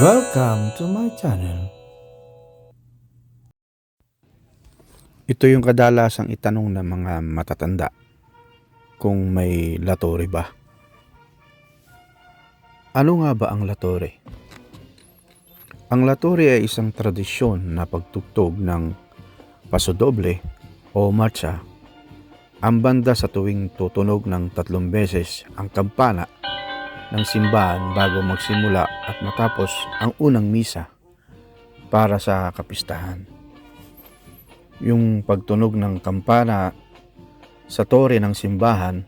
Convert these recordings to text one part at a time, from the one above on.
Welcome to my channel. Ito yung kadalasang itanong ng mga matatanda kung may latore ba. Ano nga ba ang latore? Ang latore ay isang tradisyon na pagtugtog ng pasodoble o marcha. Ang banda sa tuwing tutunog ng tatlong beses ang kampana ng simbahan bago magsimula at matapos ang unang misa para sa kapistahan. Yung pagtunog ng kampana sa tore ng simbahan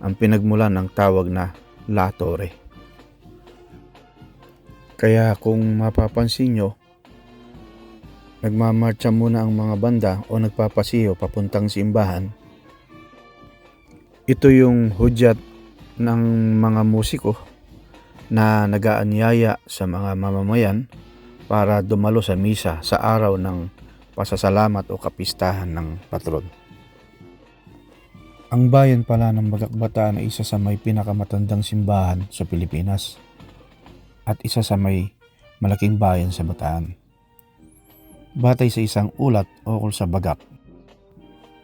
ang pinagmulan ng tawag na La Torre. Kaya kung mapapansin nyo, nagmamarcha muna ang mga banda o nagpapasiyo papuntang simbahan. Ito yung hudyat ng mga musiko na nagaanyaya sa mga mamamayan para dumalo sa misa sa araw ng pasasalamat o kapistahan ng patron. Ang bayan pala ng Bagakbataan ay isa sa may pinakamatandang simbahan sa Pilipinas at isa sa may malaking bayan sa Bataan. Batay sa isang ulat ukol sa Bagak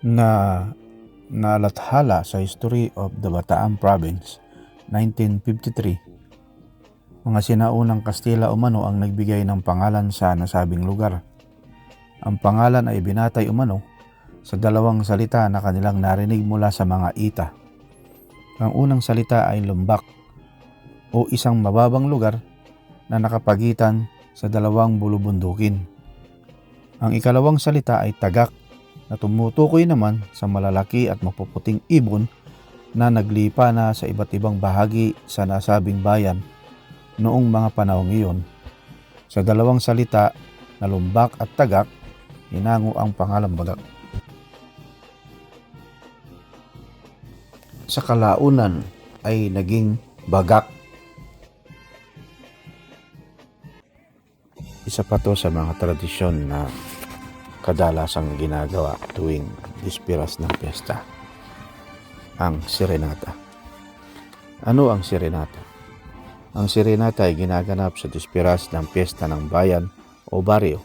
na nalathala sa History of the Bataan Province 1953. Mga sinaunang Kastila umano ang nagbigay ng pangalan sa nasabing lugar. Ang pangalan ay binatay umano sa dalawang salita na kanilang narinig mula sa mga ita. Ang unang salita ay lumbak o isang mababang lugar na nakapagitan sa dalawang bulubundukin. Ang ikalawang salita ay tagak na tumutukoy naman sa malalaki at mapuputing ibon na naglipa na sa iba't ibang bahagi sa nasabing bayan noong mga panahong iyon. Sa dalawang salita na lumbak at tagak, hinango ang pangalang bagak. Sa kalaunan ay naging bagak. Isa pa to sa mga tradisyon na kadalasang ginagawa tuwing dispiras ng piyesta. Ang serenata. Ano ang serenata? Ang serenata ay ginaganap sa dispiras ng piyesta ng bayan o baryo.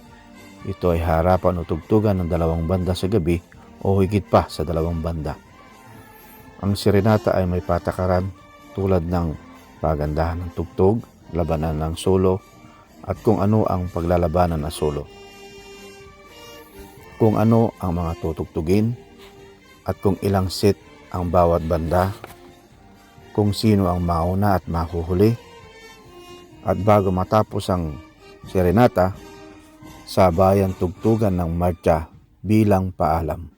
Ito ay harapan o tugtugan ng dalawang banda sa gabi o higit pa sa dalawang banda. Ang serenata ay may patakaran tulad ng pagandahan ng tugtog, labanan ng solo, at kung ano ang paglalabanan na solo kung ano ang mga tutugtugin at kung ilang set ang bawat banda, kung sino ang mauna at mahuhuli, at bago matapos ang serenata, sabayan tugtugan ng marcha bilang paalam.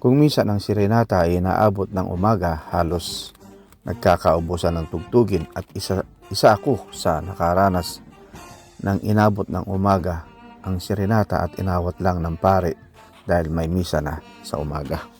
Kung minsan ang serenata ay inaabot ng umaga, halos nagkakaubusan ng tugtugin at isa, isa ako sa nakaranas nang inabot ng umaga ang serenata at inawat lang ng pare dahil may misa na sa umaga.